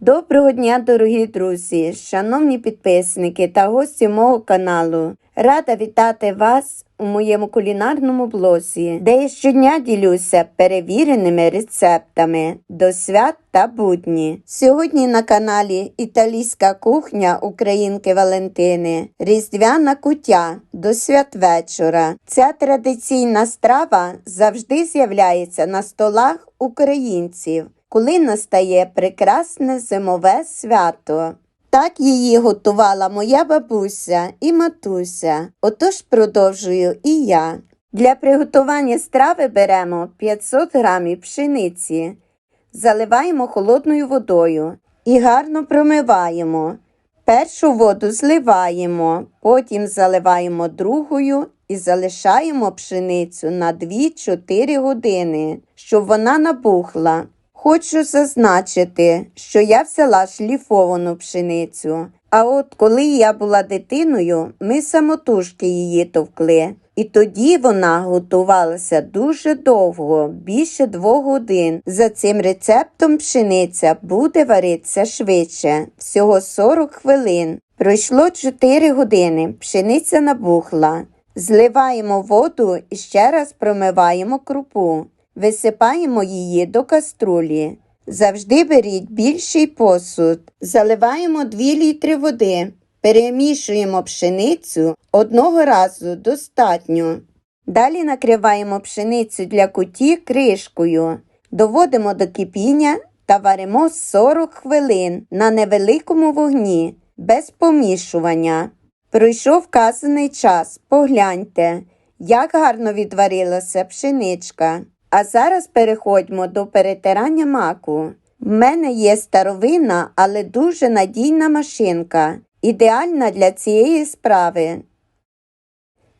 Доброго дня, дорогі друзі, шановні підписники та гості мого каналу. Рада вітати вас у моєму кулінарному блозі, де я щодня ділюся перевіреними рецептами до свят та будні. Сьогодні на каналі Італійська кухня Українки Валентини, Різдвяна куття до святвечора. Ця традиційна страва завжди з'являється на столах українців коли настає прекрасне зимове свято. Так її готувала моя бабуся і матуся, отож продовжую і я. Для приготування страви беремо 500 грамів пшениці, заливаємо холодною водою і гарно промиваємо. Першу воду зливаємо, потім заливаємо другою і залишаємо пшеницю на 2-4 години, щоб вона набухла. Хочу зазначити, що я взяла шліфовану пшеницю. А от коли я була дитиною, ми самотужки її товкли. І тоді вона готувалася дуже довго, більше двох годин. За цим рецептом пшениця буде варитися швидше, всього 40 хвилин. Пройшло 4 години, пшениця набухла. Зливаємо воду і ще раз промиваємо крупу. Висипаємо її до каструлі. Завжди беріть більший посуд. Заливаємо 2 літри води. Перемішуємо пшеницю одного разу достатньо. Далі накриваємо пшеницю для куті кришкою. Доводимо до кипіння та варимо 40 хвилин на невеликому вогні, без помішування. Пройшов вказаний час. Погляньте, як гарно відварилася пшеничка. А зараз переходьмо до перетирання маку. В мене є старовинна, але дуже надійна машинка, ідеальна для цієї справи.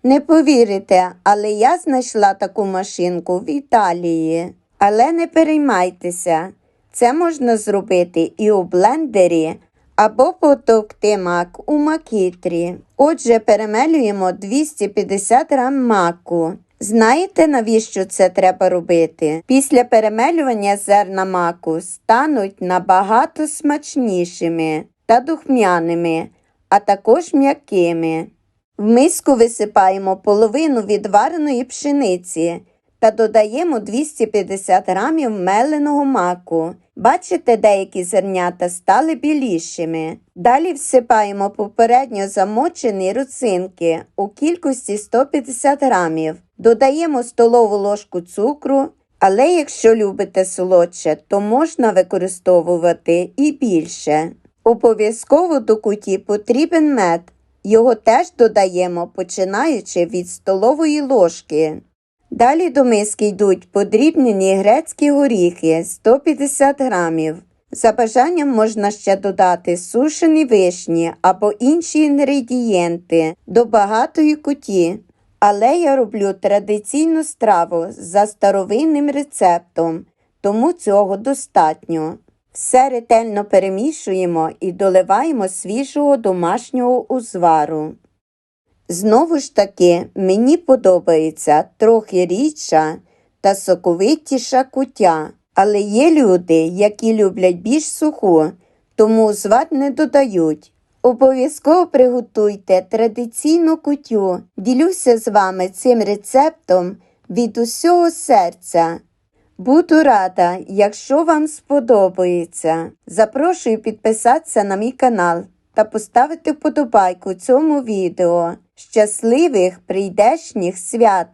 Не повірите, але я знайшла таку машинку в Італії. Але не переймайтеся, це можна зробити і у блендері або потовкти мак у макітрі. Отже, перемелюємо 250 грам маку. Знаєте, навіщо це треба робити? Після перемелювання зерна маку стануть набагато смачнішими та духмяними, а також м'якими. В миску висипаємо половину відвареної пшениці та додаємо 250 грамів меленого маку. Бачите, деякі зернята стали білішими. Далі всипаємо попередньо замочені руцинки у кількості 150 грамів. Додаємо столову ложку цукру, але якщо любите солодше, то можна використовувати і більше. Обов'язково до куті потрібен мед. Його теж додаємо, починаючи від столової ложки. Далі до миски йдуть подрібнені грецькі горіхи 150 грамів. За бажанням можна ще додати сушені вишні або інші інгредієнти до багатої куті. Але я роблю традиційну страву за старовинним рецептом, тому цього достатньо. Все ретельно перемішуємо і доливаємо свіжого домашнього узвару. Знову ж таки, мені подобається трохи рідша та соковитіша кутя, але є люди, які люблять більш суху, тому зват не додають. Обов'язково приготуйте традиційну кутю. Ділюся з вами цим рецептом від усього серця. Буду рада, якщо вам сподобається. Запрошую підписатися на мій канал та поставити вподобайку цьому відео. Щасливих прийдешніх свят!